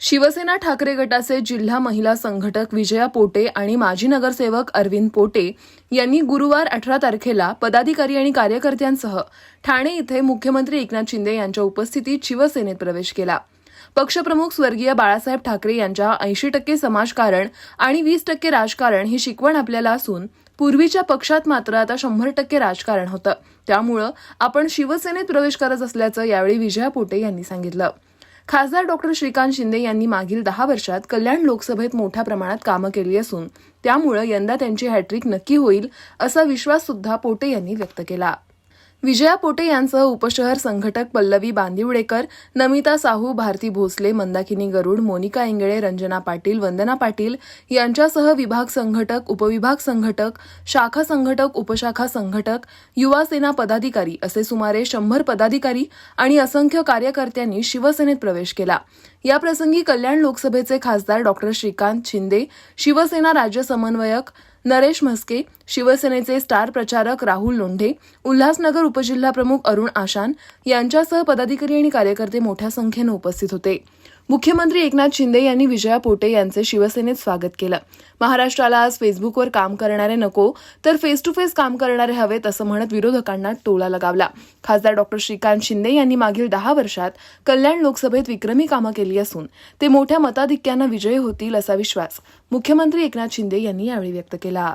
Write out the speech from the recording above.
शिवसेना ठाकरे गटाचे जिल्हा महिला संघटक विजया पोटे आणि माजी नगरसेवक अरविंद पोटे यांनी गुरुवार अठरा तारखेला पदाधिकारी आणि कार्यकर्त्यांसह ठाणे इथे मुख्यमंत्री एकनाथ शिंदे यांच्या उपस्थितीत शिवसेनेत प्रवेश केला. पक्षप्रमुख स्वर्गीय बाळासाहेब ठाकरे यांच्या ऐंशी टक्के समाजकारण आणि वीस टक्के राजकारण ही शिकवण आपल्याला असून पूर्वीच्या पक्षात मात्र आता शंभर टक्के राजकारण होतं. त्यामुळं आपण शिवसेनेत प्रवेश करत असल्याचं यावेळी विजया पोटे यांनी सांगितलं. खासदार डॉक्टर श्रीकांत शिंदे यांनी मागील दहा वर्षात कल्याण लोकसभेत मोठ्या प्रमाणात कामं केली असून त्यामुळं यंदा त्यांची हॅट्रिक नक्की होईल असा विश्वास सुद्धा पोटे यांनी व्यक्त केला. विजया पोटे यांसह उपशहर संघटक पल्लवी बांदिवडेकर नमिता साहू भारती भोसले मंदाकिनी गरुड मोनिका इंगळे रंजना पाटील वंदना पाटील यांच्यासह विभाग संघटक उपविभाग संघटक शाखा संघटक उपशाखा संघटक युवा सेना पदाधिकारी असे सुमारे शंभर पदाधिकारी आणि असंख्य कार्यकर्त्यांनी शिवसेनेत प्रवेश केला. याप्रसंगी कल्याण लोकसभेचे खासदार डॉक्टर श्रीकांत शिंदे शिवसेना राज्य समन्वयक नरेश म्हस्के शिवसेनेचे स्टार प्रचारक राहुल लोंढे उल्हासनगर उपजिल्हाप्रमुख अरुण आशान यांच्यासह पदाधिकारी आणि कार्यकर्ते मोठ्या संख्येनं उपस्थित होते. मुख्यमंत्री एकनाथ शिंदे यांनी विजया पोटे यांचे शिवसेनेत स्वागत केलं. महाराष्ट्राला आज फेसबुकवर काम करणारे नको तर फेस टू फेस काम करणारे हवेत असं म्हणत विरोधकांना टोला लगावला. खासदार डॉक्टर श्रीकांत शिंदे यांनी मागील दहा वर्षात कल्याण लोकसभेत विक्रमी कामं केली असून ते मोठ्या मताधिक्यानं विजयी होतील असा विश्वास मुख्यमंत्री एकनाथ शिंदे यांनी यावेळी व्यक्त केला.